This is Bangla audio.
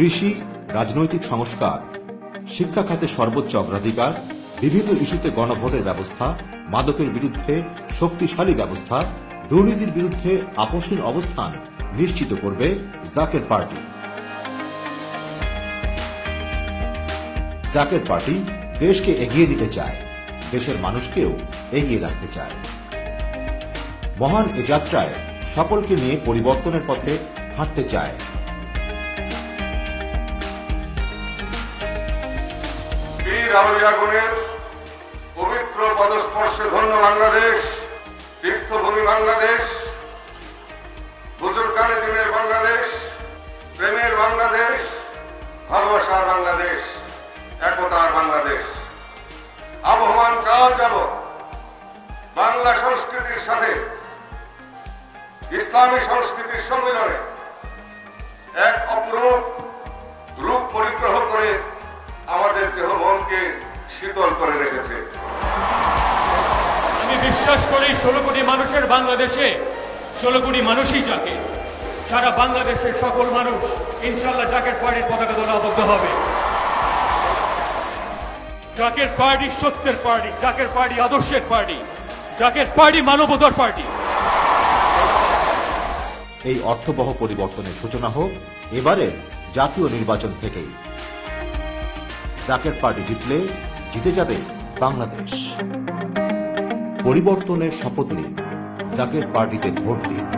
কৃষি, রাজনৈতিক সংস্কার, শিক্ষা খাতে সর্বোচ্চ অগ্রাধিকার, বিভিন্ন ইস্যুতে গণভোটের ব্যবস্থা, মাদকের বিরুদ্ধে শক্তিশালী ব্যবস্থা, দুর্নীতির বিরুদ্ধে আপোষহীন অবস্থান নিশ্চিত করবে জাকের পার্টি। জাকের পার্টি দেশকে এগিয়ে নিতে চায়, দেশের মানুষকেও এগিয়ে রাখতে চায়। মহান এ যাত্রায় সকলকে নিয়ে পরিবর্তনের পথে হাঁটতে চায়। বীর পবিত্র পদস্পর্শে ধন্য বাংলাদেশ, তীর্থভূমি বাংলাদেশ, বুজুর্গানে দিনের বাংলাদেশ, প্রেমের বাংলাদেশ, ভালোবাসার বাংলাদেশ, একতার বাংলাদেশ। আবহমান কাল যাব বাংলা সংস্কৃতির সাথে, ইসলামী সংস্কৃতির সম্মিলনে। ষোলো কোটি মানুষের বাংলাদেশে, ষোলো কোটি মানুষই যাকে। সারা বাংলাদেশের সকল মানুষ ইনশাল্লাহ জাকের পার্টির পতাকা তোলা আবদ্ধ হবে। জাকের পার্টি সত্যের পার্টি, জাকের পার্টি আদর্শের পার্টি, জাকের পার্টি মানবতার পার্টি। এই অর্থবহ পরিবর্তনের সূচনা হোক এবারের জাতীয় নির্বাচন থেকেই। জাকের পার্টি জিতলে জিতে যাবে বাংলাদেশ। পরিবর্তনের শপথ নিন। জাকের পার্টিতে ভোট দিন।